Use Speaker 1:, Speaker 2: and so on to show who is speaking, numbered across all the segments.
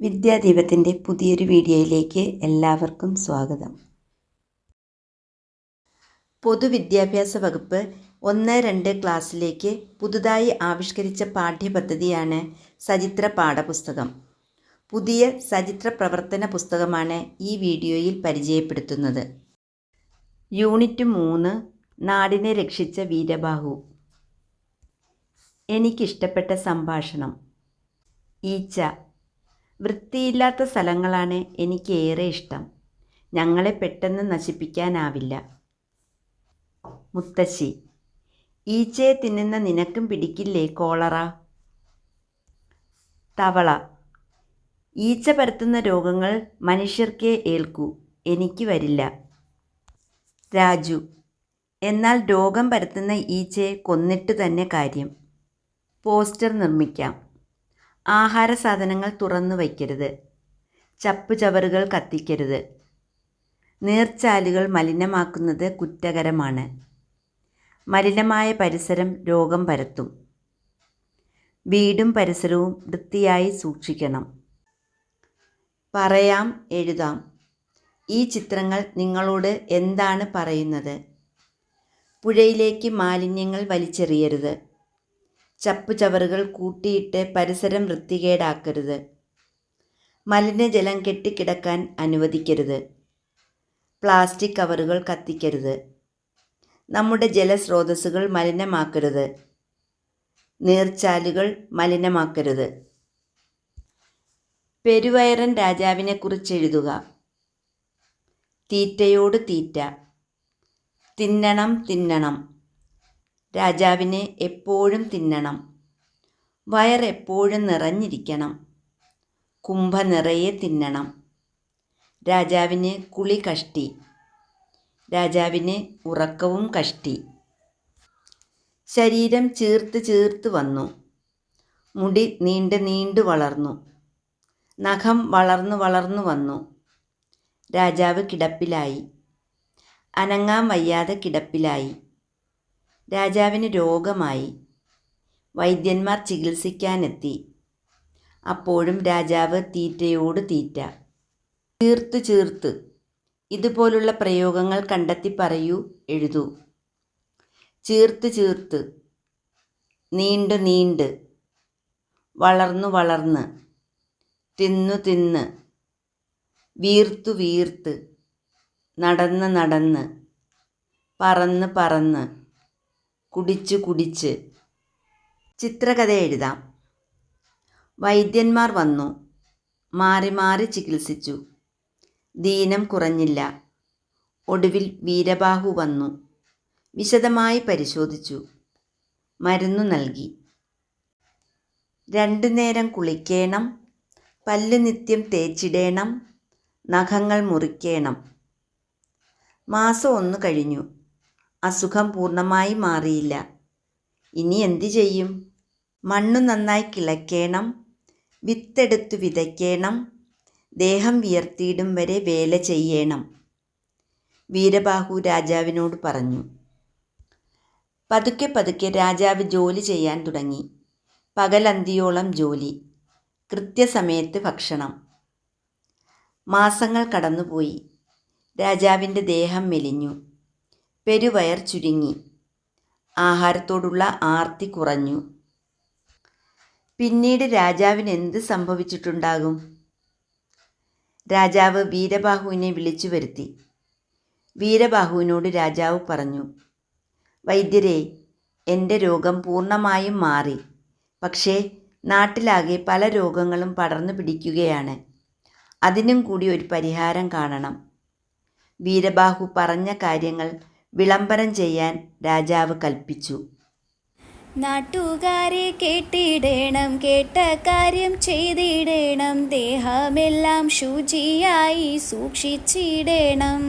Speaker 1: വിദ്യാദീപത്തിന്റെ പുതിയൊരു വീഡിയോയിലേക്ക് എല്ലാവർക്കും സ്വാഗതം. പൊതുവിദ്യാഭ്യാസ വകുപ്പ് ഒന്ന് രണ്ട് ക്ലാസ്സിലേക്ക് പുതുതായി ആവിഷ്കരിച്ച പാഠ്യപദ്ധതിയാണ് സചിത്ര പാഠപുസ്തകം. പുതിയ സചിത്ര പ്രവർത്തന പുസ്തകമാണ് ഈ വീഡിയോയിൽ പരിചയപ്പെടുത്തുന്നത്. യൂണിറ്റ് മൂന്ന് നാടിനെ രക്ഷിച്ച വീരബാഹു. എനിക്കിഷ്ടപ്പെട്ട സംഭാഷണം. ഈച്ച. വൃത്തിയില്ലാത്ത സ്ഥലങ്ങളാണ് എനിക്ക് ഏറെ ഇഷ്ടം. ഞങ്ങളെ പെട്ടെന്ന് നശിപ്പിക്കാനാവില്ല. മുത്തശ്ശി ഈച്ചയെ തിന്നുന്ന നിനക്കും പിടിക്കില്ലേ കോളറ? തവള ഈച്ച പരത്തുന്ന രോഗങ്ങൾ മനുഷ്യർക്കേ ഏൽക്കൂ. എനിക്ക് വരില്ല. രാജു എന്നാൽ രോഗം പരത്തുന്ന ഈച്ചയെ കൊന്നിട്ട് തന്നെ കാര്യം. പോസ്റ്റർ നിർമ്മിക്കാം. ആഹാര സാധനങ്ങൾ തുറന്നു വയ്ക്കരുത്. ചപ്പുചവറുകൾ കത്തിക്കരുത്. നീർച്ചാലുകൾ മലിനമാക്കുന്നത് കുറ്റകരമാണ്. മലിനമായ പരിസരം രോഗം പരത്തും. വീടും പരിസരവും വൃത്തിയായി സൂക്ഷിക്കണം. പറയാം എഴുതാം. ഈ ചിത്രങ്ങൾ നിങ്ങളോട് എന്താണ് പറയുന്നത്? പുഴയിലേക്ക് മാലിന്യങ്ങൾ വലിച്ചെറിയരുത്. ചപ്പുചവറുകൾ കൂട്ടിയിട്ട് പരിസരം വൃത്തികേടാക്കരുത്. മലിനജലം കെട്ടിക്കിടക്കാൻ അനുവദിക്കരുത്. പ്ലാസ്റ്റിക് കവറുകൾ കത്തിക്കരുത്. നമ്മുടെ ജലസ്രോതസ്സുകൾ മലിനമാക്കരുത്. നീർച്ചാലുകൾ മലിനമാക്കരുത്. പെരുവയറൻ രാജാവിനെക്കുറിച്ച് എഴുതുക. തീറ്റയോട് തീറ്റ. തിന്നണം തിന്നണം. രാജാവിന് എപ്പോഴും തിന്നണം. വയറെപ്പോഴും നിറഞ്ഞിരിക്കണം. കുംഭ നിറയെ തിന്നണം. രാജാവിന് കുളി കഷ്ടി. രാജാവിന് ഉറക്കവും കഷ്ടി. ശരീരം ചീർത്ത് ചീർത്ത് വന്നു. മുടി നീണ്ട് നീണ്ടു വളർന്നു. നഖം വളർന്നു വളർന്നു വന്നു. രാജാവ് കിടപ്പിലായി. അനങ്ങാൻ വയ്യാതെ കിടപ്പിലായി. രാജാവിന് രോഗമായി. വൈദ്യന്മാർ ചികിത്സിക്കാനെത്തി. അപ്പോഴും രാജാവ് തീറ്റയോട് തീറ്റ. ചീർത്ത് ചീർത്ത്. ഇതുപോലുള്ള പ്രയോഗങ്ങൾ കണ്ടെത്തി പറയൂ എഴുതൂ. ചീർത്ത് ചീർത്ത്. നീണ്ടു നീണ്ട്. വളർന്നു വളർന്ന്. തിന്നു തിന്ന്. വീർത്തു വീർത്ത്. നടന്ന് നടന്ന്. പറന്ന് പറന്ന്. കുടിച്ച് കുടിച്ച്. ചിത്രകഥ എഴുതാം. വൈദ്യന്മാർ വന്നു. മാറി മാറി ചികിത്സിച്ചു. ദീനം കുറഞ്ഞില്ല. ഒടുവിൽ വീരബാഹു വന്നു. വിശദമായി പരിശോധിച്ചു. മരുന്നു നൽകി. രണ്ടു നേരം കുളിക്കേണം. പല്ല് നിത്യം തേച്ചിടേണം. നഖങ്ങൾ മുറിക്കേണം. മാസം ഒന്ന് കഴിഞ്ഞു. അസുഖം പൂർണമായി മാറിയില്ല. ഇനി എന്തു ചെയ്യും? മണ്ണ് നന്നായി കിളയ്ക്കണം വിത്തെടുത്തു വിതയ്ക്കണം. ദേഹം വിയർത്തിയിടും വരെ വേല ചെയ്യണം. വീരബാഹു രാജാവിനോട് പറഞ്ഞു. പതുക്കെ പതുക്കെ രാജാവ് ജോലി ചെയ്യാൻ തുടങ്ങി. പകലന്തിയോളം ജോലി. കൃത്യസമയത്ത് ഭക്ഷണം. മാസങ്ങൾ കടന്നുപോയി. രാജാവിന്റെ ദേഹം മെലിഞ്ഞു. പെരുവയർ ചുരുങ്ങി. ആഹാരത്തോടുള്ള ആർത്തി കുറഞ്ഞു. പിന്നീട് രാജാവിന് എന്ത് സംഭവിച്ചിട്ടുണ്ടാകും? രാജാവ് വീരബാഹുവിനെ വിളിച്ചു വരുത്തി. വീരബാഹുവിനോട് രാജാവ് പറഞ്ഞു വൈദ്യരെ എന്റെ രോഗം പൂർണമായും മാറി. പക്ഷേ നാട്ടിലാകെ പല രോഗങ്ങളും പടർന്നു പിടിക്കുകയാണ്. അതിനും കൂടി ഒരു പരിഹാരം കാണണം. വീരബാഹു പറഞ്ഞ കാര്യങ്ങൾ വിളംബരം ചെയ്യാൻ രാജാവ് കൽപ്പിച്ചു.
Speaker 2: നാട്ടുകാരെ കേട്ടിടേണം കേട്ട കാര്യം ചെയ്തിടേണം ദേഹമെല്ലാം ശുചിയായി സൂക്ഷിച്ചിടേണം.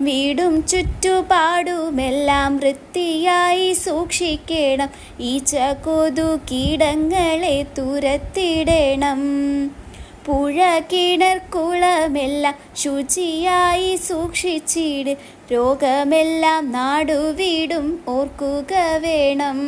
Speaker 2: വീടും ചുറ്റുപാടുമെല്ലാം വൃത്തിയായി സൂക്ഷിക്കണം ഈച്ച കൊതു കീടങ്ങളെ തുരത്തിടണം. പുഴ കിണർ കുളമെല്ലാം ശുചിയായി സൂക്ഷിച്ചിട്. രോഗമെല്ലാം നാടുവീടും ഓർക്കുക വേണം.